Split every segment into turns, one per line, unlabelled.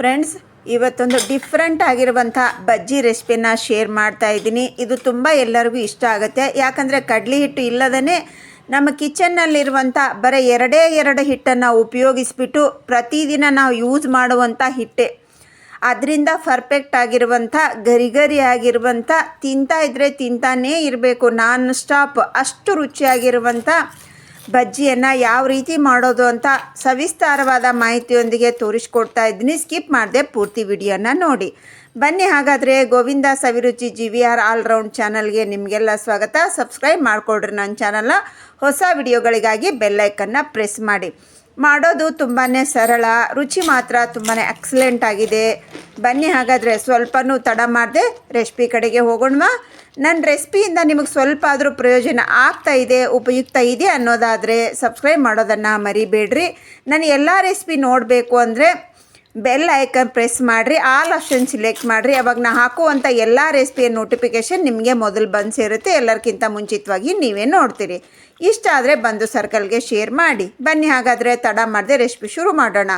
Friends, ಇವತ್ತೊಂದು different ಆಗಿರುವಂಥ ಬಜ್ಜಿ ರೆಸಿಪಿನ ಶೇರ್ ಮಾಡ್ತಾ ಇದ್ದೀನಿ. ಇದು ತುಂಬ ಎಲ್ಲರಿಗೂ ಇಷ್ಟ ಆಗುತ್ತೆ. ಯಾಕಂದರೆ ಕಡಲೆ ಹಿಟ್ಟು ಇಲ್ಲದೇ ನಮ್ಮ ಕಿಚನ್ನಲ್ಲಿರುವಂಥ ಬರೀ ಎರಡೇ ಎರಡು ಹಿಟ್ಟನ್ನು ಉಪಯೋಗಿಸ್ಬಿಟ್ಟು ಪ್ರತಿದಿನ ನಾವು ಯೂಸ್ ಮಾಡುವಂಥ ಹಿಟ್ಟೆ. ಅದರಿಂದ ಪರ್ಫೆಕ್ಟ್ ಆಗಿರುವಂಥ, ಗರಿ ಗರಿ ಆಗಿರುವಂಥ, ತಿಂತಾ ಇದ್ದರೆ ತಿಂತಾನೇ ಇರಬೇಕು. ನಾನ್ ಸ್ಟಾಪ್ ಅಷ್ಟು ರುಚಿಯಾಗಿರುವಂಥ ಬಜ್ಜಿಯನ್ನು ಯಾವ ರೀತಿ ಮಾಡೋದು ಅಂತ ಸವಿಸ್ತಾರವಾದ ಮಾಹಿತಿಯೊಂದಿಗೆ ತೋರಿಸ್ಕೊಡ್ತಾ ಇದ್ದೀನಿ. ಸ್ಕಿಪ್ ಮಾಡದೆ ಪೂರ್ತಿ ವಿಡಿಯೋನ ನೋಡಿ. ಬನ್ನಿ ಹಾಗಾದರೆ Govinda Saviruchi G V R allround ಚಾನಲ್ಗೆ ನಿಮಗೆಲ್ಲ ಸ್ವಾಗತ. ಸಬ್ಸ್ಕ್ರೈಬ್ ಮಾಡಿಕೊಡ್ರಿ ನನ್ನ ಚಾನಲ್ನ. ಹೊಸ ವಿಡಿಯೋಗಳಿಗಾಗಿ ಬೆಲ್ಲೈಕನ್ನು ಪ್ರೆಸ್ ಮಾಡಿ. ಮಾಡೋದು ತುಂಬಾ ಸರಳ, ರುಚಿ ಮಾತ್ರ ತುಂಬಾ ಎಕ್ಸಲೆಂಟ್ ಆಗಿದೆ. ಬನ್ನಿ ಹಾಗಾದರೆ ಸ್ವಲ್ಪನೂ ತಡ ಮಾಡದೆ ರೆಸಿಪಿ ಕಡೆಗೆ ಹೋಗೋಣವಾ. ನನ್ನ ರೆಸಿಪಿಯಿಂದ ನಿಮಗೆ ಸ್ವಲ್ಪ ಆದರೂ ಪ್ರಯೋಜನ ಆಗ್ತಾ ಇದೆ, ಉಪಯುಕ್ತ ಇದೆ ಅನ್ನೋದಾದರೆ ಸಬ್ಸ್ಕ್ರೈಬ್ ಮಾಡೋದನ್ನು ಮರಿಬೇಡ್ರಿ. ನಾನು ಎಲ್ಲ ರೆಸಿಪಿ ನೋಡಬೇಕು ಅಂದರೆ ಬೆಲ್ ಐಕನ್ ಪ್ರೆಸ್ ಮಾಡಿರಿ ಆಲ್ ಆಪ್ಷನ್ ಸಿಲೆಕ್ಟ್ ಮಾಡಿರಿ. ಅವಾಗ ನಾ ಹಾಕುವಂಥ ಎಲ್ಲ ರೆಸಿಪಿಯ ನೋಟಿಫಿಕೇಷನ್ ನಿಮಗೆ ಮೊದಲು ಬಂದು ಸೇರುತ್ತೆ. ಎಲ್ಲರಿಗಿಂತ ಮುಂಚಿತವಾಗಿ ನೀವೇ ನೋಡ್ತೀರಿ. ಇಷ್ಟ ಆದರೆ ಬಂದು ಸರ್ಕಲ್ಗೆ ಶೇರ್ ಮಾಡಿ. ಬನ್ನಿ, ಹಾಗಾದರೆ ತಡ ಮಾಡದೆ ರೆಸಿಪಿ ಶುರು ಮಾಡೋಣ.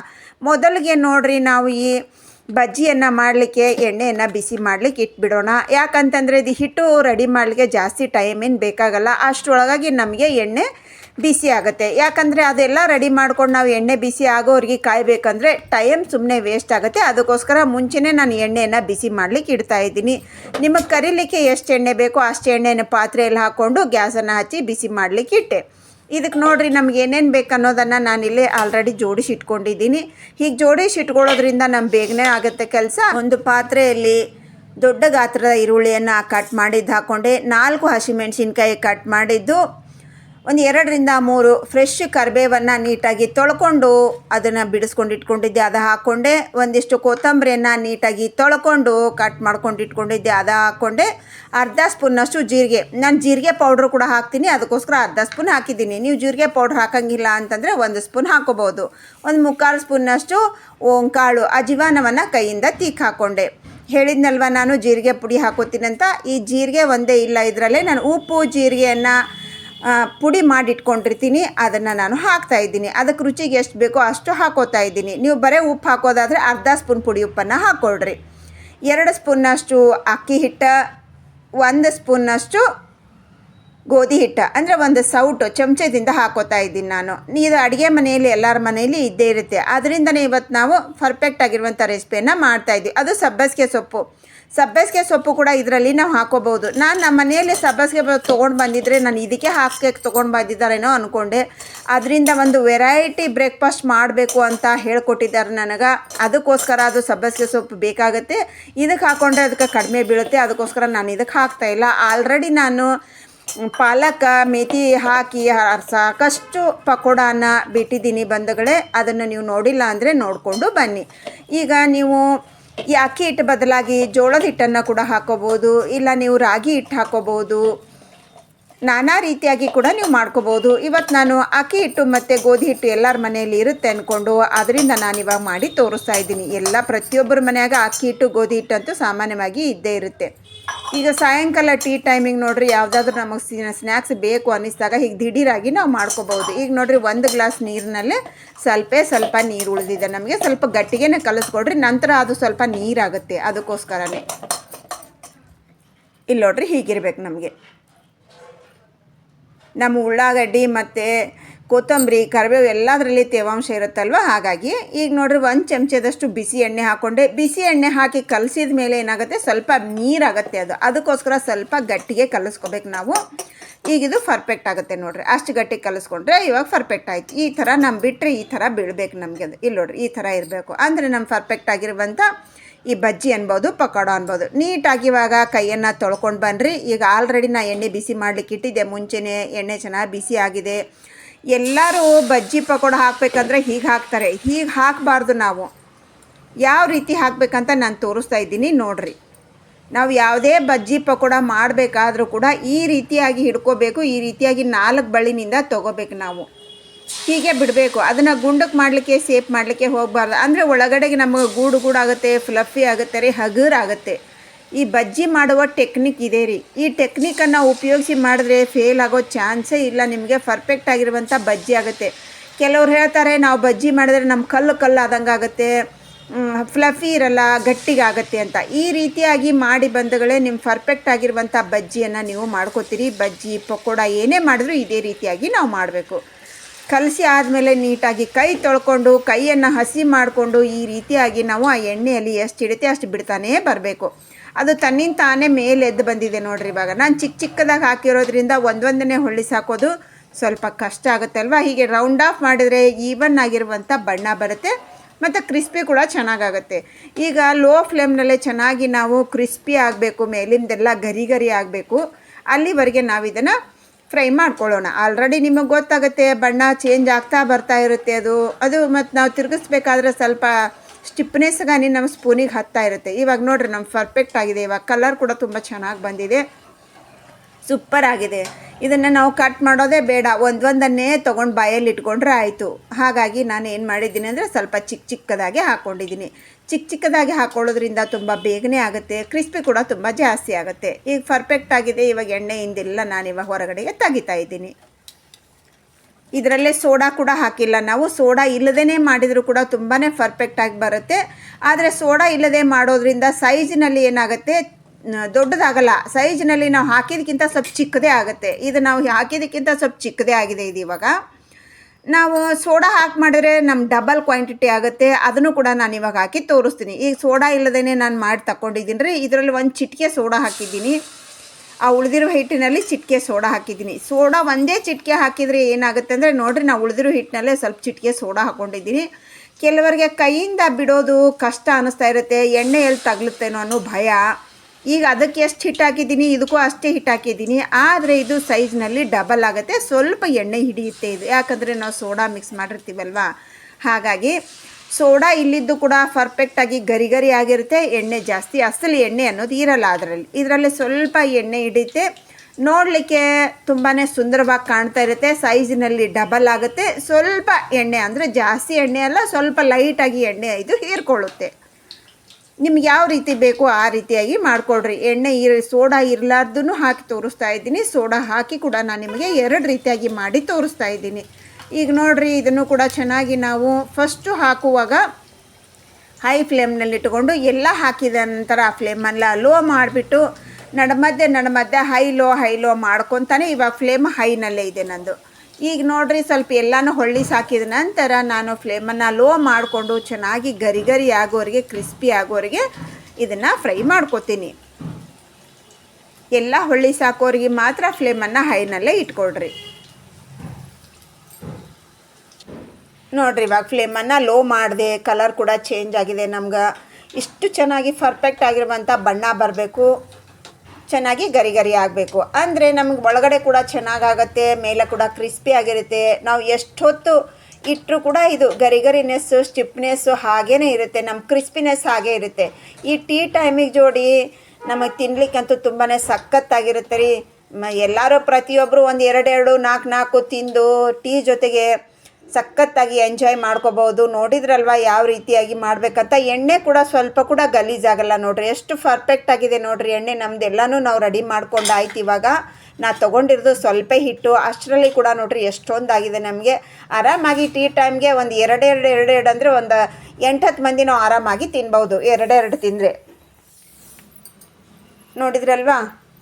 ಮೊದಲಿಗೆ ನೋಡ್ರಿ ನಾವು ಈ ಬಜ್ಜಿಯನ್ನು ಮಾಡಲಿಕ್ಕೆ, ಎಣ್ಣೆಯನ್ನು ಬಿಸಿ ಮಾಡಲಿಕ್ಕೆ ಇಟ್ಬಿಡೋಣ. ಯಾಕಂತಂದರೆ ಇದು ಹಿಟ್ಟು ರೆಡಿ ಮಾಡಲಿಕ್ಕೆ ಜಾಸ್ತಿ ಟೈಮ್ ಏನು ಬೇಕಾಗಲ್ಲ. ಅಷ್ಟರೊಳಗಾಗಿ ನಮಗೆ ಎಣ್ಣೆ ಬಿಸಿ ಆಗುತ್ತೆ. ಯಾಕಂದರೆ ಅದೆಲ್ಲ ರೆಡಿ ಮಾಡ್ಕೊಂಡು ನಾವು ಎಣ್ಣೆ ಬಿಸಿ ಆಗೋರಿಗೆ ಕಾಯಬೇಕಂದ್ರೆ ಟೈಮ್ ಸುಮ್ಮನೆ ವೇಸ್ಟ್ ಆಗುತ್ತೆ. ಅದಕ್ಕೋಸ್ಕರ ಮುಂಚೆನೇ ನಾನು ಎಣ್ಣೆಯನ್ನು ಬಿಸಿ ಮಾಡಲಿಕ್ಕೆ ಇಡ್ತಾ ಇದ್ದೀನಿ. ನಿಮಗೆ ಕರಿಲಿಕ್ಕೆ ಎಷ್ಟು ಎಣ್ಣೆ ಬೇಕೋ ಅಷ್ಟು ಎಣ್ಣೆನ ಪಾತ್ರೆಯಲ್ಲಿ ಹಾಕ್ಕೊಂಡು ಗ್ಯಾಸನ್ನು ಹಚ್ಚಿ ಬಿಸಿ ಮಾಡಲಿಕ್ಕೆ ಇಟ್ಟೆ. ಇದಕ್ಕೆ ನೋಡ್ರಿ ನಮ್ಗೆ ಏನೇನು ಬೇಕು ಅನ್ನೋದನ್ನು ನಾನಿಲ್ಲೇ ಆಲ್ರೆಡಿ ಜೋಡಿಸಿ ಇಟ್ಕೊಂಡಿದ್ದೀನಿ. ಹೀಗೆ ಜೋಡಿಸಿ ಇಟ್ಕೊಳ್ಳೋದ್ರಿಂದ ನಮ್ಮ ಬೇಗನೆ ಆಗುತ್ತೆ ಕೆಲಸ. ಒಂದು ಪಾತ್ರೆಯಲ್ಲಿ ದೊಡ್ಡ ಗಾತ್ರದ ಈರುಳ್ಳಿಯನ್ನು ಕಟ್ ಮಾಡಿದ್ದು ಹಾಕ್ಕೊಂಡೆ ನಾಲ್ಕು ಹಸಿಮೆಣಸಿನ್ಕಾಯಿ ಕಟ್ ಮಾಡಿದ್ದು ಒಂದು ಎರಡರಿಂದ ಮೂರು ಫ್ರೆಶ್ ಕರಿಬೇವನ್ನು ನೀಟಾಗಿ ತೊಳ್ಕೊಂಡು ಅದನ್ನು ಬಿಡಿಸ್ಕೊಂಡು ಇಟ್ಕೊಂಡಿದ್ದೆ. ಅದು ಹಾಕ್ಕೊಂಡೆ ಒಂದಿಷ್ಟು ಕೊತ್ತಂಬರಿಯನ್ನು ನೀಟಾಗಿ ತೊಳ್ಕೊಂಡು ಕಟ್ ಮಾಡ್ಕೊಂಡು ಇಟ್ಕೊಂಡಿದ್ದೆ. ಅದು ಹಾಕ್ಕೊಂಡೆ ಅರ್ಧ ಸ್ಪೂನಷ್ಟು ಜೀರಿಗೆ. ನಾನು ಜೀರಿಗೆ ಪೌಡ್ರು ಕೂಡ ಹಾಕ್ತೀನಿ. ಅದಕ್ಕೋಸ್ಕರ ಅರ್ಧ ಸ್ಪೂನ್ ಹಾಕಿದ್ದೀನಿ. ನೀವು ಜೀರಿಗೆ ಪೌಡ್ರ್ ಹಾಕಂಗಿಲ್ಲ ಅಂತಂದರೆ ಒಂದು ಸ್ಪೂನ್ ಹಾಕೋಬೋದು ಒಂದು ಮುಕ್ಕಾಲು ಸ್ಪೂನ್ನಷ್ಟು ಓಂಕಾಳು ಅಜಿವಾನವನ್ನು ಕೈಯಿಂದ ತೀಕ್ ಹಾಕ್ಕೊಂಡೆ ಹೇಳಿದ್ನಲ್ವ ನಾನು ಜೀರಿಗೆ ಪುಡಿ ಹಾಕೋತೀನಿ ಅಂತ ಈ ಜೀರಿಗೆ ಒಂದೇ ಇಲ್ಲ. ಇದರಲ್ಲೇ ನಾನು ಉಪ್ಪು, ಜೀರಿಗೆಯನ್ನು ಪುಡಿ ಮಾಡಿಟ್ಕೊಂಡಿರ್ತೀನಿ, ಅದನ್ನು ನಾನು ಹಾಕ್ತಾ ಇದ್ದೀನಿ. ಅದಕ್ಕೆ ರುಚಿಗೆ ಎಷ್ಟು ಬೇಕೋ ಅಷ್ಟು ಹಾಕೋತಾ ಇದ್ದೀನಿ. ನೀವು ಬರೀ ಉಪ್ಪು ಹಾಕೋದಾದರೆ ಅರ್ಧ ಸ್ಪೂನ್ ಪುಡಿ ಉಪ್ಪನ್ನು ಹಾಕ್ಕೊಳ್ರಿ ಎರಡು ಸ್ಪೂನ್ನಷ್ಟು ಅಕ್ಕಿ ಹಿಟ್ಟು, ಒಂದು ಸ್ಪೂನ್ನಷ್ಟು ಗೋಧಿ ಹಿಟ್ಟು. ಅಂದರೆ ಒಂದು ಸೌಟು ಚಮಚದಿಂದ ಹಾಕೋತಾ ಇದ್ದೀನಿ ನಾನು. ಇದು ಅಡುಗೆ ಮನೆಯಲ್ಲಿ, ಎಲ್ಲರ ಮನೆಯಲ್ಲಿ ಇದ್ದೇ ಇರುತ್ತೆ. ಅದರಿಂದನೇ ಇವತ್ತು ನಾವು ಪರ್ಫೆಕ್ಟ್ ಆಗಿರುವಂಥ ರೆಸಿಪಿಯನ್ನು ಮಾಡ್ತಾಯಿದ್ವಿ ಅದು ಸಬ್ಬಸಿಗೆ ಸೊಪ್ಪು. ಸಬ್ಬಸಿಗೆ ಸೊಪ್ಪು ಕೂಡ ಇದರಲ್ಲಿ ನಾವು ಹಾಕೋಬೋದು ನಾನು ನಮ್ಮ ಮನೆಯಲ್ಲಿ ಸಬ್ಬಸಿಗೆ ತೊಗೊಂಡು ಬಂದಿದ್ದರೆ ನಾನು ಇದಕ್ಕೆ ಹಾಕಕ್ಕೆ ತೊಗೊಂಡು ಬಂದಿದ್ದಾರೇನೋ ಅಂದ್ಕೊಂಡೆ ಅದರಿಂದ ಒಂದು ವೆರೈಟಿ ಬ್ರೇಕ್ಫಾಸ್ಟ್ ಮಾಡಬೇಕು ಅಂತ ಹೇಳ್ಕೊಟ್ಟಿದ್ದಾರೆ ನನಗೆ. ಅದಕ್ಕೋಸ್ಕರ ಅದು ಸಬ್ಬಸಿಗೆ ಸೊಪ್ಪು ಬೇಕಾಗುತ್ತೆ. ಇದಕ್ಕೆ ಹಾಕ್ಕೊಂಡ್ರೆ ಅದಕ್ಕೆ ಕಡಿಮೆ ಬೀಳುತ್ತೆ. ಅದಕ್ಕೋಸ್ಕರ ನಾನು ಇದಕ್ಕೆ ಹಾಕ್ತಾಯಿಲ್ಲ ಆಲ್ರೆಡಿ ನಾನು ಪಾಲಕ ಮೇಥಿ ಹಾಕಿ ಸಾಕಷ್ಟು ಪಕೋಡಾನ ಬಿಟ್ಟಿದ್ದೀನಿ ಬಂಧುಗಳೇ, ಅದನ್ನು ನೀವು ನೋಡಿಲ್ಲ ಅಂದರೆ ನೋಡಿಕೊಂಡು ಬನ್ನಿ. ಈಗ ನೀವು ಈ ಅಕ್ಕಿ ಹಿಟ್ಟು ಬದಲಾಗಿ ಜೋಳದ ಹಿಟ್ಟನ್ನು ಕೂಡ ಹಾಕೋಬೋದು, ಇಲ್ಲ ನೀವು ರಾಗಿ ಹಿಟ್ಟು ಹಾಕೋಬೋದು, ನಾನಾ ರೀತಿಯಾಗಿ ಕೂಡ ನೀವು ಮಾಡ್ಕೋಬೋದು. ಇವತ್ತು ನಾನು ಅಕ್ಕಿ ಹಿಟ್ಟು ಮತ್ತು ಗೋಧಿ ಹಿಟ್ಟು ಎಲ್ಲರ ಮನೆಯಲ್ಲಿ ಇರುತ್ತೆ ಅಂದ್ಕೊಂಡು ಅದರಿಂದ ನಾನು ಇವಾಗ ಮಾಡಿ ತೋರಿಸ್ತಾ ಇದ್ದೀನಿ. ಎಲ್ಲ ಪ್ರತಿಯೊಬ್ಬರ ಮನೆಯಾಗ ಅಕ್ಕಿ ಹಿಟ್ಟು, ಗೋಧಿ ಹಿಟ್ಟು ಅಂತೂ ಸಾಮಾನ್ಯವಾಗಿ ಇದ್ದೇ ಇರುತ್ತೆ. ಈಗ ಸಾಯಂಕಾಲ ಟೀ ಟೈಮಿಂಗ್ ನೋಡ್ರಿ, ಯಾವುದಾದ್ರೂ ನಮಗೆ ಸ್ನ್ಯಾಕ್ಸ್ ಬೇಕು ಅನ್ನಿಸಿದಾಗ ಹೀಗೆ ದಿಢೀರಾಗಿ ನಾವು ಮಾಡ್ಕೋಬಹುದು. ಈಗ ನೋಡ್ರಿ ಒಂದು ಗ್ಲಾಸ್ ನೀರಿನಲ್ಲೇ ಸ್ವಲ್ಪ ಸ್ವಲ್ಪ ನೀರು ಉಳಿದಿದೆ ನಮಗೆ. ಸ್ವಲ್ಪ ಗಟ್ಟಿಗೆನೆ ಕಲಿಸ್ಕೊಡ್ರಿ, ನಂತರ ಅದು ಸ್ವಲ್ಪ ನೀರಾಗುತ್ತೆ ಅದಕ್ಕೋಸ್ಕರನೇ. ಇಲ್ಲಿ ನೋಡ್ರಿ ಹೀಗಿರ್ಬೇಕು ನಮಗೆ. ನಮ್ಮ ಉಳ್ಳಾಗಡ್ಡಿ ಮತ್ತು ಕೊತ್ತಂಬರಿ, ಕರಿಬೇವು ಎಲ್ಲದರಲ್ಲಿ ತೇವಾಂಶ ಇರುತ್ತಲ್ವ? ಹಾಗಾಗಿ ಈಗ ನೋಡ್ರಿ ಒಂದು ಚಮಚದಷ್ಟು ಬಿಸಿ ಎಣ್ಣೆ ಹಾಕ್ಕೊಂಡೆ ಬಿಸಿ ಎಣ್ಣೆ ಹಾಕಿ ಕಲಸಿದ ಮೇಲೆ ಏನಾಗುತ್ತೆ? ಸ್ವಲ್ಪ ನೀರಾಗುತ್ತೆ ಅದು. ಅದಕ್ಕೋಸ್ಕರ ಸ್ವಲ್ಪ ಗಟ್ಟಿಗೆ ಕಲಿಸ್ಕೋಬೇಕು ನಾವು. ಈಗ ಇದು ಪರ್ಫೆಕ್ಟ್ ಆಗುತ್ತೆ ನೋಡ್ರಿ. ಅಷ್ಟು ಗಟ್ಟಿ ಕಲಸ್ಕೊಂಡ್ರೆ ಇವಾಗ ಪರ್ಫೆಕ್ಟ್ ಆಯ್ತು. ಈ ಥರ ನಮ್ಮ ಬಿಟ್ಟರೆ ಈ ಥರ ಬೀಳಬೇಕು ನಮಗೆ ಅದು. ಇಲ್ಲಿ ನೋಡ್ರಿ, ಈ ಥರ ಇರಬೇಕು. ಅಂದರೆ ನಮ್ಮ ಪರ್ಫೆಕ್ಟ್ ಆಗಿರುವಂಥ ಈ ಬಜ್ಜಿ ಅನ್ಬೋದು, ಪಕೋಡ ಅನ್ಬೋದು. ನೀಟಾಗಿ ಇವಾಗ ಕೈಯನ್ನು ತೊಳ್ಕೊಂಡು ಬನ್ನಿರಿ ಈಗ ಆಲ್ರೆಡಿ ನಾ ಎಣ್ಣೆ ಬಿಸಿ ಮಾಡ್ಲಿಕ್ಕೆ ಇಟ್ಟಿದ್ದೆ. ಮುಂಚೆನೇ ಎಣ್ಣೆ ಚೆನ್ನಾಗಿ ಬಿಸಿ ಆಗಿದೆ. ಎಲ್ಲರೂ ಬಜ್ಜಿ ಪಕೋಡ ಹಾಕಬೇಕಂದ್ರೆ ಹೀಗೆ ಹಾಕ್ತಾರೆ. ಹೀಗೆ ಹಾಕಬಾರ್ದು ನಾವು. ಯಾವ ರೀತಿ ಹಾಕಬೇಕಂತ ನಾನು ತೋರಿಸ್ತಾ ಇದ್ದೀನಿ ನೋಡ್ರಿ. ನಾವು ಯಾವುದೇ ಬಜ್ಜಿ ಪಕೋಡ ಮಾಡಬೇಕಾದ್ರೂ ಕೂಡ ಈ ರೀತಿಯಾಗಿ ಹಿಡ್ಕೋಬೇಕು, ಈ ರೀತಿಯಾಗಿ ನಾಲ್ಕು ಬಳ್ಳಿನಿಂದ ತೊಗೋಬೇಕು ನಾವು. ಹೀಗೆ ಬಿಡಬೇಕು. ಅದನ್ನು ಗುಂಡಕ್ಕೆ ಮಾಡಲಿಕ್ಕೆ, ಸೇಪ್ ಮಾಡಲಿಕ್ಕೆ ಹೋಗಬಾರ್ದು. ಅಂದರೆ ಒಳಗಡೆಗೆ ನಮಗೆ ಗೂಡು ಗೂಡಾಗುತ್ತೆ, ಫ್ಲಫಿ ಆಗುತ್ತೆ ರೀ ಹಗುರ್ ಆಗುತ್ತೆ ಈ ಬಜ್ಜಿ ಮಾಡುವ ಟೆಕ್ನಿಕ್ ಇದೆ ರೀ. ಈ ಟೆಕ್ನಿಕನ್ನು ಉಪಯೋಗಿಸಿ ಮಾಡಿದ್ರೆ ಫೇಲ್ ಆಗೋ ಚಾನ್ಸೇ ಇಲ್ಲ. ನಿಮಗೆ ಪರ್ಫೆಕ್ಟ್ ಆಗಿರುವಂಥ ಬಜ್ಜಿ ಆಗುತ್ತೆ. ಕೆಲವ್ರು ಹೇಳ್ತಾರೆ, ನಾವು ಬಜ್ಜಿ ಮಾಡಿದ್ರೆ ನಮ್ಮ ಕಲ್ಲು ಕಲ್ಲು ಆದಂಗೆ ಆಗುತ್ತೆ ಫ್ಲಫಿ ಇರಲ್ಲ ಗಟ್ಟಿಗಾಗತ್ತೆ ಅಂತ. ಈ ರೀತಿಯಾಗಿ ಮಾಡಿ ಬಂದಗಳೇ ನಿಮ್ಮ ಪರ್ಫೆಕ್ಟ್ ಆಗಿರುವಂಥ ಬಜ್ಜಿಯನ್ನು ನೀವು ಮಾಡ್ಕೋತೀರಿ. ಬಜ್ಜಿ, ಪಕೋಡ ಏನೇ ಮಾಡಿದ್ರೂ ಇದೇ ರೀತಿಯಾಗಿ ನಾವು ಮಾಡಬೇಕು. ಕಲಸಿ ಆದಮೇಲೆ ನೀಟಾಗಿ ಕೈ ತೊಳ್ಕೊಂಡು, ಕೈಯನ್ನು ಹಸಿ ಮಾಡಿಕೊಂಡು ಈ ರೀತಿಯಾಗಿ ನಾವು ಆ ಎಣ್ಣೆಯಲ್ಲಿ ಎಷ್ಟು ಹಿಡಿತೆ ಅಷ್ಟು ಬಿಡ್ತಾನೇ ಬರಬೇಕು. ಅದು ತನ್ನಿಂದ ತಾನೇ ಮೇಲೆ ಎದ್ದು ಬಂದಿದೆ ನೋಡ್ರಿ ಇವಾಗ. ನಾನು ಚಿಕ್ಕ ಚಿಕ್ಕದಾಗಿ ಹಾಕಿರೋದ್ರಿಂದ ಒಂದೊಂದನೇ ಹೊಳ್ಳಿ ಸಾಕೋದು ಸ್ವಲ್ಪ ಕಷ್ಟ ಆಗುತ್ತೆ ಅಲ್ವಾ? ಹೀಗೆ ರೌಂಡ್ ಆಫ್ ಮಾಡಿದರೆ ಈವನ್ ಆಗಿರುವಂಥ ಬಣ್ಣ ಬರುತ್ತೆ ಮತ್ತು ಕ್ರಿಸ್ಪಿ ಕೂಡ ಚೆನ್ನಾಗಾಗುತ್ತೆ. ಈಗ ಲೋ ಫ್ಲೇಮ್ನಲ್ಲೇ ಚೆನ್ನಾಗಿ ನಾವು ಕ್ರಿಸ್ಪಿ ಆಗಬೇಕು, ಮೇಲಿಂದೆಲ್ಲ ಗರಿ ಗರಿ ಆಗಬೇಕು. ಅಲ್ಲಿವರೆಗೆ ನಾವು ಇದನ್ನು ಫ್ರೈ ಮಾಡ್ಕೊಳ್ಳೋಣ. ಆಲ್ರೆಡಿ ನಿಮಗೆ ಗೊತ್ತಾಗುತ್ತೆ, ಬಣ್ಣ ಚೇಂಜ್ ಆಗ್ತಾ ಬರ್ತಾ ಇರುತ್ತೆ ಅದು. ಅದು ಮತ್ತು ನಾವು ತಿರುಗಿಸ್ಬೇಕಾದ್ರೆ ಸ್ವಲ್ಪ ಸ್ಟಿಪ್ನೆಸ್ಗಾನಿ ನಮ್ಮ ಸ್ಪೂನಿಗೆ ಹತ್ತಾ ಇರುತ್ತೆ. ಇವಾಗ ನೋಡ್ರಿ ನಮ್ಮ ಪರ್ಫೆಕ್ಟ್ ಆಗಿದೆ. ಇವಾಗ ಕಲರ್ ಕೂಡ ತುಂಬ ಚೆನ್ನಾಗಿ ಬಂದಿದೆ. ಸೂಪರ್ ಆಗಿದೆ. ಇದನ್ನು ನಾವು ಕಟ್ ಮಾಡೋದೇ ಬೇಡ. ಒಂದೊಂದನ್ನೇ ತೊಗೊಂಡು ಬಾಯಲ್ಲಿ ಇಟ್ಕೊಂಡ್ರೆ ಆಯಿತು. ಹಾಗಾಗಿ ನಾನು ಏನು ಮಾಡಿದ್ದೀನಿ ಅಂದರೆ ಸ್ವಲ್ಪ ಚಿಕ್ಕ ಚಿಕ್ಕದಾಗಿ ಹಾಕ್ಕೊಂಡಿದ್ದೀನಿ ಚಿಕ್ಕ ಚಿಕ್ಕದಾಗಿ ಹಾಕ್ಕೊಳ್ಳೋದ್ರಿಂದ ತುಂಬ ಬೇಗನೆ ಆಗುತ್ತೆ. ಕ್ರಿಸ್ಪಿ ಕೂಡ ತುಂಬ ಜಾಸ್ತಿ ಆಗುತ್ತೆ. ಈಗ ಪರ್ಫೆಕ್ಟ್ ಆಗಿದೆ. ಇವಾಗ ಎಣ್ಣೆಯಿಂದೆಲ್ಲ ನಾನು ಇವಾಗ ಹೊರಗಡೆಗೆ ತೆಗಿತಾ ಇದ್ದೀನಿ. ಇದರಲ್ಲೇ ಸೋಡಾ ಕೂಡ ಹಾಕಿಲ್ಲ. ನಾವು ಸೋಡಾ ಇಲ್ಲದೇ ಮಾಡಿದರೂ ಕೂಡ ತುಂಬಾ ಪರ್ಫೆಕ್ಟಾಗಿ ಬರುತ್ತೆ. ಆದರೆ ಸೋಡಾ ಇಲ್ಲದೆ ಮಾಡೋದ್ರಿಂದ ಸೈಜ್ನಲ್ಲಿ ಏನಾಗುತ್ತೆ? ದೊಡ್ಡದಾಗಲ್ಲ. ಸೈಜ್ನಲ್ಲಿ ನಾವು ಹಾಕಿದಕ್ಕಿಂತ ಸ್ವಲ್ಪ ಚಿಕ್ಕದೇ ಆಗುತ್ತೆ. ಇದು ನಾವು ಹಾಕಿದಕ್ಕಿಂತ ಸ್ವಲ್ಪ ಚಿಕ್ಕದೇ ಆಗಿದೆ ಇದು ಇವಾಗ. ನಾವು ಸೋಡಾ ಹಾಕಿ ಮಾಡಿದ್ರೆ ನಮ್ಮ ಡಬಲ್ ಕ್ವಾಂಟಿಟಿ ಆಗುತ್ತೆ. ಅದನ್ನು ಕೂಡ ನಾನು ಇವಾಗ ಹಾಕಿ ತೋರಿಸ್ತೀನಿ. ಈಗ ಸೋಡಾ ಇಲ್ಲದೇ ನಾನು ಮಾಡಿ ತಗೊಂಡಿದ್ದೀನಿ ರೀ. ಇದರಲ್ಲಿ ಒಂದು ಚಿಟಿಕೆ ಸೋಡಾ ಹಾಕಿದ್ದೀನಿ. ಆ ಉಳಿದಿರೋ ಹಿಟ್ಟಿನಲ್ಲಿ ಚಿಟಿಕೆ ಸೋಡಾ ಹಾಕಿದ್ದೀನಿ. ಸೋಡಾ ಒಂದೇ ಚಿಟಿಕೆ ಹಾಕಿದರೆ ಏನಾಗುತ್ತೆ ಅಂದರೆ ನೋಡಿರಿ ನಾವು ಉಳಿದಿರೋ ಹಿಟ್ಟಿನಲ್ಲೇ ಸ್ವಲ್ಪ ಚಿಟಿಕೆ ಸೋಡಾ ಹಾಕ್ಕೊಂಡಿದ್ದೀನಿ ಕೆಲವರಿಗೆ ಕೈಯಿಂದ ಬಿಡೋದು ಕಷ್ಟ ಅನ್ನಿಸ್ತಾ ಇರುತ್ತೆ, ಎಣ್ಣೆಯಲ್ಲಿ ತಗಲುತ್ತೇನೋ ಅನ್ನೋ ಭಯ. ಈಗ ಅದಕ್ಕೆ ಎಷ್ಟು ಹಿಟ್ಟು ಹಾಕಿದ್ದೀನಿ? ಇದಕ್ಕೂ ಅಷ್ಟೇ ಹಿಟ್ಟು ಹಾಕಿದ್ದೀನಿ. ಆದರೆ ಇದು ಸೈಜ್ನಲ್ಲಿ ಡಬಲ್ ಆಗುತ್ತೆ. ಸ್ವಲ್ಪ ಎಣ್ಣೆ ಹಿಡಿಯುತ್ತೆ ಇದು. ಯಾಕಂದರೆ ನಾವು ಸೋಡಾ ಮಿಕ್ಸ್ ಮಾಡಿರ್ತೀವಲ್ವಾ? ಹಾಗಾಗಿ ಸೋಡಾ ಇಲ್ಲಿದ್ದು ಕೂಡ ಪರ್ಫೆಕ್ಟಾಗಿ ಗರಿ ಗರಿ ಆಗಿರುತ್ತೆ, ಎಣ್ಣೆ ಜಾಸ್ತಿ. ಅಸಲು ಎಣ್ಣೆ ಅನ್ನೋದು ಇರಲ್ಲ ಅದರಲ್ಲಿ. ಇದರಲ್ಲಿ ಸ್ವಲ್ಪ ಎಣ್ಣೆ ಹಿಡಿಯುತ್ತೆ ನೋಡಲಿಕ್ಕೆ ತುಂಬಾ ಸುಂದರವಾಗಿ ಕಾಣ್ತಾ ಇರುತ್ತೆ. ಸೈಜಿನಲ್ಲಿ ಡಬಲ್ ಆಗುತ್ತೆ. ಸ್ವಲ್ಪ ಎಣ್ಣೆ ಅಂದರೆ ಜಾಸ್ತಿ ಎಣ್ಣೆ ಅಲ್ಲ, ಸ್ವಲ್ಪ ಲೈಟಾಗಿ ಎಣ್ಣೆ ಇದು ಹೀರ್ಕೊಳ್ಳುತ್ತೆ. ನಿಮ್ಗೆ ಯಾವ ರೀತಿ ಬೇಕೋ ಆ ರೀತಿಯಾಗಿ ಮಾಡಿಕೊಡ್ರಿ. ಎಣ್ಣೆ ಇರ, ಸೋಡಾ ಇರಲಾರ್ದೂ ಹಾಕಿ ತೋರಿಸ್ತಾ ಇದ್ದೀನಿ. ಸೋಡಾ ಹಾಕಿ ಕೂಡ ನಾನು ನಿಮಗೆ ಎರಡು ರೀತಿಯಾಗಿ ಮಾಡಿ ತೋರಿಸ್ತಾ ಇದ್ದೀನಿ. ಈಗ ನೋಡ್ರಿ, ಇದನ್ನು ಕೂಡ ಚೆನ್ನಾಗಿ ನಾವು ಫಸ್ಟು ಹಾಕುವಾಗ ಹೈ ಫ್ಲೇಮ್ನಲ್ಲಿ ಇಟ್ಕೊಂಡು ಎಲ್ಲ ಹಾಕಿದ ನಂತರ ಆ ಫ್ಲೇಮನ್ನು ಲೋ ಮಾಡಿಬಿಟ್ಟು ನಡಮಧ್ಯೆ ನಡಮಧ್ಯೆ ಹೈ ಲೋ ಹೈ ಲೋ ಮಾಡ್ಕೊತಾನೆ ಇವಾಗ ಫ್ಲೇಮ್ ಹೈನಲ್ಲೇ ಇದೆ ನಂದು. ಈಗ ನೋಡ್ರಿ, ಸ್ವಲ್ಪ ಎಲ್ಲನೂ ಹೊಳ್ಳಿ ಸಾಕಿದ ನಂತರ ನಾನು ಫ್ಲೇಮನ್ನು ಲೋ ಮಾಡಿಕೊಂಡು ಚೆನ್ನಾಗಿ ಗರಿ ಗರಿ ಆಗೋರಿಗೆ ಕ್ರಿಸ್ಪಿ ಆಗೋರಿಗೆ ಇದನ್ನು ಫ್ರೈ ಮಾಡ್ಕೊತೀನಿ. ಎಲ್ಲ ಹೊಳ್ಳಿ ಸಾಕೋರಿಗೆ ಮಾತ್ರ ಫ್ಲೇಮನ್ನು ಹೈನಲ್ಲೇ ಇಟ್ಕೊಳ್ರಿ. ನೋಡ್ರಿ, ಇವಾಗ ಫ್ಲೇಮನ್ನು ಲೋ ಮಾಡಿದೆ ಕಲರ್ ಕೂಡ ಚೇಂಜ್ ಆಗಿದೆ ನಮ್ಗೆ. ಇಷ್ಟು ಚೆನ್ನಾಗಿ ಪರ್ಫೆಕ್ಟ್ ಆಗಿರುವಂಥ ಬಣ್ಣ ಬರಬೇಕು. ಚೆನ್ನಾಗಿ ಗರಿ ಗರಿ ಆಗಬೇಕು. ಅಂದರೆ ನಮಗೆ ಒಳಗಡೆ ಕೂಡ ಚೆನ್ನಾಗಾಗತ್ತೆ, ಮೇಲೆ ಕೂಡ ಕ್ರಿಸ್ಪಿ ಆಗಿರುತ್ತೆ. ನಾವು ಎಷ್ಟೊತ್ತು ಇಟ್ಟರು ಕೂಡ ಇದು ಗರಿ ಗರಿನೆಸ್ಸು ಸ್ಟಿಪ್ನೆಸ್ಸು ಹಾಗೇ ಇರುತ್ತೆ. ನಮ್ಮ ಕ್ರಿಸ್ಪಿನೆಸ್ ಹಾಗೇ ಇರುತ್ತೆ. ಈ ಟೀ ಟೈಮಿಗೆ ಜೋಡಿ ನಮಗೆ ತಿನ್ಲಿಕ್ಕಂತೂ ತುಂಬಾ ಸಖತ್ತಾಗಿರುತ್ತೆ ರೀ. ಎಲ್ಲರೂ ಪ್ರತಿಯೊಬ್ಬರು ಒಂದು ಎರಡೆರಡು ನಾಲ್ಕು ನಾಲ್ಕು ತಿಂದು ಟೀ ಜೊತೆಗೆ ಸಖತ್ತಾಗಿ ಎಂಜಾಯ್ ಮಾಡ್ಕೋಬೋದು. ನೋಡಿದ್ರಲ್ವ ಯಾವ ರೀತಿಯಾಗಿ ಮಾಡ್ಬೇಕಂತ? ಎಣ್ಣೆ ಕೂಡ ಸ್ವಲ್ಪ ಕೂಡ ಗಲೀಜಾಗಲ್ಲ ನೋಡ್ರಿ. ಎಷ್ಟು ಪರ್ಫೆಕ್ಟ್ ಆಗಿದೆ ನೋಡ್ರಿ ಎಣ್ಣೆ. ನಮ್ದೆಲ್ಲನೂ ನಾವು ರೆಡಿ ಮಾಡ್ಕೊಂಡು ಆಯ್ತು ಇವಾಗ. ನಾ ತೊಗೊಂಡಿರೋದು ಸ್ವಲ್ಪ ಹಿಟ್ಟು. ಅಷ್ಟರಲ್ಲಿ ಕೂಡ ನೋಡ್ರಿ ಎಷ್ಟೊಂದಾಗಿದೆ ನಮಗೆ. ಆರಾಮಾಗಿ ಟೀ ಟೈಮ್ಗೆ ಒಂದು ಎರಡೆರಡು ಎರಡೆರಡು ಅಂದರೆ ಒಂದು ಎಂಟತ್ತು ಮಂದಿ ನಾವು ಆರಾಮಾಗಿ ತಿನ್ಬೋದು. ಎರಡೆರಡು ತಿಂದರೆ. ನೋಡಿದ್ರಲ್ವಾ?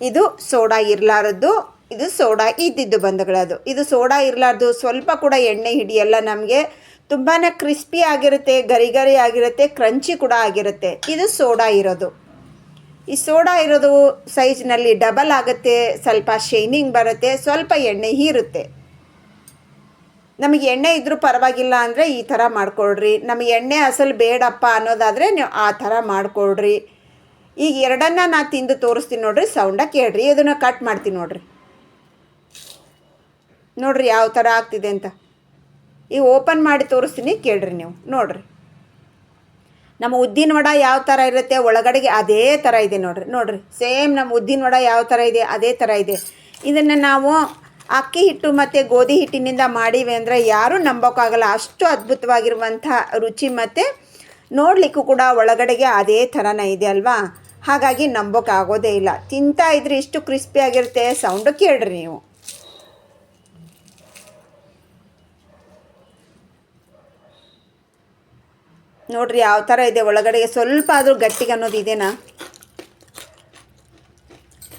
ಇದು ಸೋಡಾ ಇರಲಾರದ್ದು. ಇದು ಸೋಡಾ. ಇದ್ದಿದ್ದು ಬಂದಗಳದು ಇದು ಸೋಡಾ ಇರಲಾರ್ದು. ಸ್ವಲ್ಪ ಕೂಡ ಎಣ್ಣೆ ಹಿಡಿಯಲ್ಲ ನಮಗೆ. ತುಂಬಾ ಕ್ರಿಸ್ಪಿ ಆಗಿರುತ್ತೆ, ಗರಿ ಗರಿ ಆಗಿರುತ್ತೆ, ಕ್ರಂಚಿ ಕೂಡ ಆಗಿರುತ್ತೆ. ಇದು ಸೋಡಾ ಇರೋದು. ಈ ಸೋಡಾ ಇರೋದು ಸೈಜ್ನಲ್ಲಿ ಡಬಲ್ ಆಗುತ್ತೆ. ಸ್ವಲ್ಪ ಶೈನಿಂಗ್ ಬರುತ್ತೆ. ಸ್ವಲ್ಪ ಎಣ್ಣೆ ಹೀರುತ್ತೆ. ನಮಗೆ ಎಣ್ಣೆ ಇದ್ದರೂ ಪರವಾಗಿಲ್ಲ ಅಂದರೆ ಈ ಥರ ಮಾಡಿಕೊಳ್ರಿ. ನಮಗೆ ಎಣ್ಣೆ ಅಸಲು ಬೇಡಪ್ಪ ಅನ್ನೋದಾದರೆ ನೀವು ಆ ಥರ ಮಾಡಿಕೊಳ್ರಿ. ಈಗ ಎರಡನ್ನ ನಾ ತಿಂದು ತೋರಿಸ್ತೀನಿ ನೋಡ್ರಿ. ಸೌಂಡ ಕೇಳ್ರಿ. ಅದನ್ನು ಕಟ್ ಮಾಡ್ತೀನಿ ನೋಡ್ರಿ. ನೋಡ್ರಿ ಯಾವ ಥರ ಆಗ್ತಿದೆ ಅಂತ. ಈಗ ಓಪನ್ ಮಾಡಿ ತೋರಿಸ್ತೀನಿ, ಕೇಳ್ರಿ ನೀವು, ನೋಡ್ರಿ. ನಮ್ಮ ಉದ್ದಿನ ವಡ ಯಾವ ಥರ ಇರುತ್ತೆ, ಒಳಗಡೆಗೆ ಅದೇ ಥರ ಇದೆ ನೋಡ್ರಿ ನೋಡ್ರಿ. ಸೇಮ್ ನಮ್ಮ ಉದ್ದಿನ ವಡ ಯಾವ ಥರ ಇದೆ, ಅದೇ ಥರ ಇದೆ. ಇದನ್ನು ನಾವು ಅಕ್ಕಿ ಹಿಟ್ಟು ಮತ್ತು ಗೋಧಿ ಹಿಟ್ಟಿನಿಂದ ಮಾಡಿವೆ ಅಂದರೆ ಯಾರೂ ನಂಬೋಕ್ಕಾಗಲ್ಲ. ಅಷ್ಟು ಅದ್ಭುತವಾಗಿರುವಂಥ ರುಚಿ ಮತ್ತು ನೋಡಲಿಕ್ಕೂ ಕೂಡ ಒಳಗಡೆಗೆ ಅದೇ ಥರನೇ ಇದೆ ಅಲ್ವಾ? ಹಾಗಾಗಿ ನಂಬೋಕ್ಕಾಗೋದೇ ಇಲ್ಲ. ತಿಂತಾ ಇದ್ರೆ ಇಷ್ಟು ಕ್ರಿಸ್ಪಿಯಾಗಿರುತ್ತೆ ಸೌಂಡು ಕೇಳ್ರಿ ನೀವು. ನೋಡ್ರಿ ಯಾವ ಥರ ಇದೆ ಒಳಗಡೆಗೆ ಸ್ವಲ್ಪ ಆದರೂ ಗಟ್ಟಿಗೆ ಅನ್ನೋದು ಇದೆನಾ?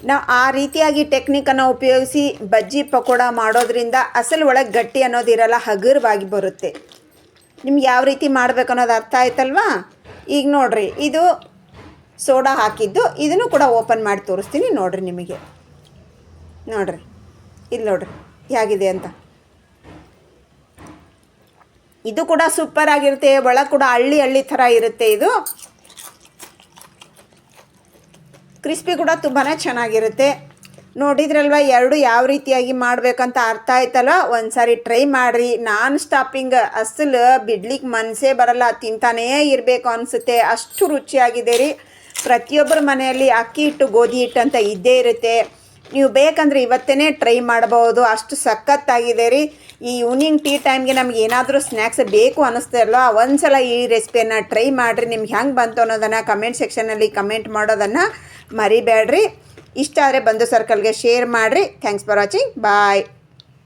ನಾವು ಆ ರೀತಿಯಾಗಿ ಟೆಕ್ನಿಕನ್ನು ಉಪಯೋಗಿಸಿ ಬಜ್ಜಿ ಪಕೋಡ ಮಾಡೋದ್ರಿಂದ ಅಸಲು ಒಳಗೆ ಗಟ್ಟಿ ಅನ್ನೋದಿರಲ್ಲ ಹಗುರವಾಗಿ ಬರುತ್ತೆ. ನಿಮ್ಗೆ ಯಾವ ರೀತಿ ಮಾಡ್ಬೇಕು ಅನ್ನೋದು ಅರ್ಥ ಆಯ್ತಲ್ವಾ? ಈಗ ನೋಡ್ರಿ, ಇದು ಸೋಡಾ ಹಾಕಿದ್ದು, ಇದನ್ನು ಕೂಡ ಓಪನ್ ಮಾಡಿ ತೋರಿಸ್ತೀನಿ ನೋಡ್ರಿ ನಿಮಗೆ. ನೋಡ್ರಿ ಇಲ್ಲಿ ನೋಡ್ರಿ, ಹೇಗಿದೆ ಅಂತ. ಇದು ಕೂಡ ಸೂಪರ್ ಆಗಿರುತ್ತೆ. ಒಳ ಕೂಡ ಹಳ್ಳಿ ಹಳ್ಳಿ ಥರ ಇರುತ್ತೆ ಇದು. ಕ್ರಿಸ್ಪಿ ಕೂಡ ತುಂಬಾ ಚೆನ್ನಾಗಿರುತ್ತೆ. ನೋಡಿದ್ರಲ್ವ, ಎರಡು ಯಾವ ರೀತಿಯಾಗಿ ಮಾಡಬೇಕಂತ ಅರ್ಥ ಆಯ್ತಲ್ವ? ಒಂದು ಸಾರಿ ಟ್ರೈ ಮಾಡಿರಿ. ನಾನ್ ಸ್ಟಾಪಿಂಗ್ ಅಸಲು ಬಿಡ್ಲಿಕ್ಕೆ ಮನಸ್ಸೇ ಬರಲ್ಲ. ತಿಂತಾನೇ ಇರಬೇಕು ಅನಿಸುತ್ತೆ. ಅಷ್ಟು ರುಚಿಯಾಗಿದೆ ರೀ. ಪ್ರತಿಯೊಬ್ಬರ ಮನೆಯಲ್ಲಿ ಅಕ್ಕಿ ಹಿಟ್ಟು, ಗೋಧಿ ಹಿಟ್ಟು ಅಂತ ಇದ್ದೇ ಇರುತ್ತೆ. ನೀವು ಬೇಕಂದರೆ ಇವತ್ತೇ ಟ್ರೈ ಮಾಡಬಹುದು. ಅಷ್ಟು ಸಖತ್ತಾಗಿದೆ ರೀ. ಈ ಈವ್ನಿಂಗ್ ಟೀ ಟೈಮ್ಗೆ ನಮ್ಗೆ ಏನಾದರೂ ಸ್ನ್ಯಾಕ್ಸ್ ಬೇಕು ಅನ್ನಿಸ್ತಾರಲ್ಲ ಒಂದ್ಸಲ ಈ ರೆಸಿಪಿಯನ್ನು ಟ್ರೈ ಮಾಡಿರಿ. ನಿಮ್ಗೆ ಹೆಂಗೆ ಬಂತು ಅನ್ನೋದನ್ನು ಕಮೆಂಟ್ ಸೆಕ್ಷನಲ್ಲಿ ಕಮೆಂಟ್ ಮಾಡೋದನ್ನು ಮರಿಬೇಡ್ರಿ. ಇಷ್ಟ ಆದರೆ ಬಂಧು ಸರ್ಕಲ್ಗೆ ಶೇರ್ ಮಾಡಿರಿ. Thanks for watching bye